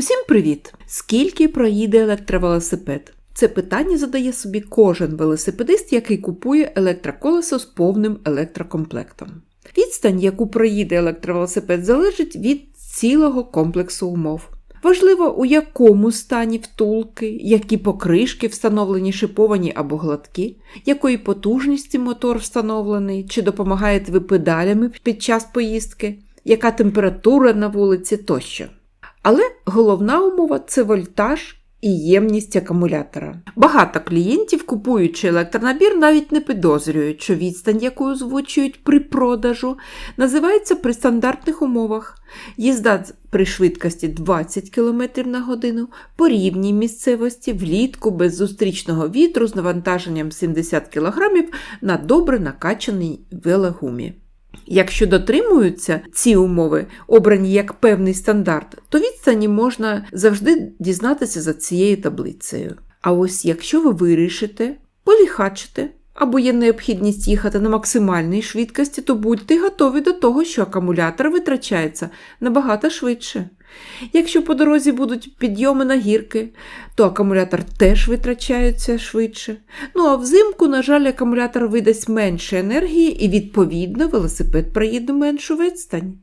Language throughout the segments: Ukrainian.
Усім привіт! Скільки проїде електровелосипед? Це питання задає собі кожен велосипедист, який купує електроколесо з повним електрокомплектом. Відстань, яку проїде електровелосипед, залежить від цілого комплексу умов. Важливо, у якому стані втулки, які покришки встановлені шиповані або гладкі, якої потужності мотор встановлений, чи допомагаєте ви педалями під час поїздки, яка температура на вулиці тощо. Але головна умова це вольтаж і ємність акумулятора. Багато клієнтів, купуючи електронабір, навіть не підозрюють, що відстань, яку озвучують при продажу, називається при стандартних умовах. Їзда при швидкості 20 км на годину, по рівній місцевості, влітку без зустрічного вітру з навантаженням 70 кг на добре накачаній велогумі. Якщо дотримуються ці умови, обрані як певний стандарт, то відстані можна завжди дізнатися за цією таблицею. А ось якщо ви вирішите поліхачите або є необхідність їхати на максимальній швидкості, то будьте готові до того, що акумулятор витрачається набагато швидше. Якщо по дорозі будуть підйоми на гірки, то акумулятор теж витрачається швидше. Ну а взимку, на жаль, акумулятор видасть менше енергії і, відповідно, велосипед проїде меншу відстань.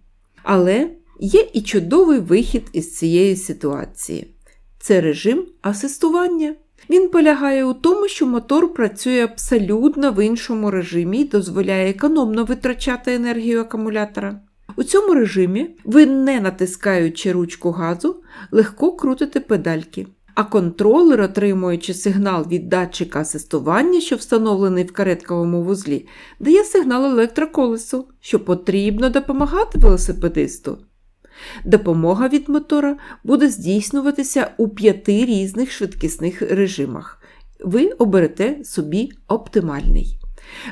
Але є і чудовий вихід із цієї ситуації це режим асистування. Він полягає у тому, що мотор працює абсолютно в іншому режимі і дозволяє економно витрачати енергію акумулятора. У цьому режимі ви, не натискаючи ручку газу, легко крутите педальки, а контролер, отримуючи сигнал від датчика асистування, що встановлений в каретковому вузлі, дає сигнал електроколесу, що потрібно допомагати велосипедисту. Допомога від мотора буде здійснюватися у п'яти різних швидкісних режимах. Ви оберете собі оптимальний.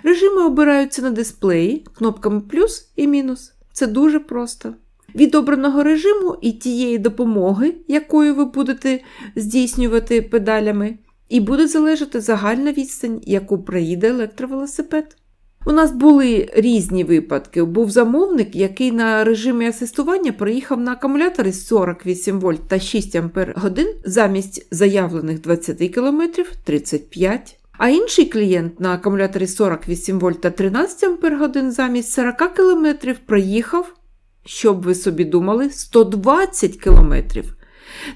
Режими обираються на дисплеї кнопками плюс і мінус. Це дуже просто. Від обраного режиму і тієї допомоги, якою ви будете здійснювати педалями, і буде залежати загальна відстань, яку проїде електровелосипед. У нас були різні випадки. Був замовник, який на режимі асистування проїхав на акумуляторі 48 вольт та 6 ампер годин замість заявлених 20 км 35 а інший клієнт на акумуляторі 48 вольт та 13 ампер годин замість 40 км проїхав, щоб ви собі думали, 120 км.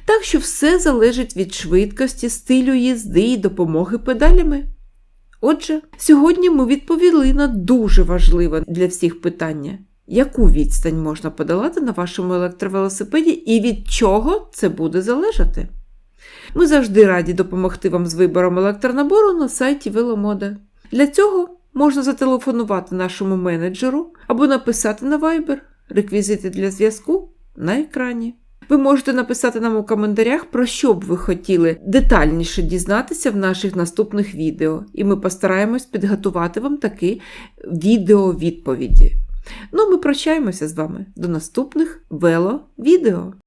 Так що все залежить від швидкості, стилю їзди і допомоги педалями. Отже, сьогодні ми відповіли на дуже важливе для всіх питання, яку відстань можна подолати на вашому електровелосипеді і від чого це буде залежати. Ми завжди раді допомогти вам з вибором електронабору на сайті Веломода. Для цього можна зателефонувати нашому менеджеру або написати на Viber. Реквізити для зв'язку на екрані. Ви можете написати нам у коментарях, про що б ви хотіли детальніше дізнатися в наших наступних відео, і ми постараємось підготувати вам такі відео-відповіді. Ну, ми прощаємося з вами до наступних вело-відео.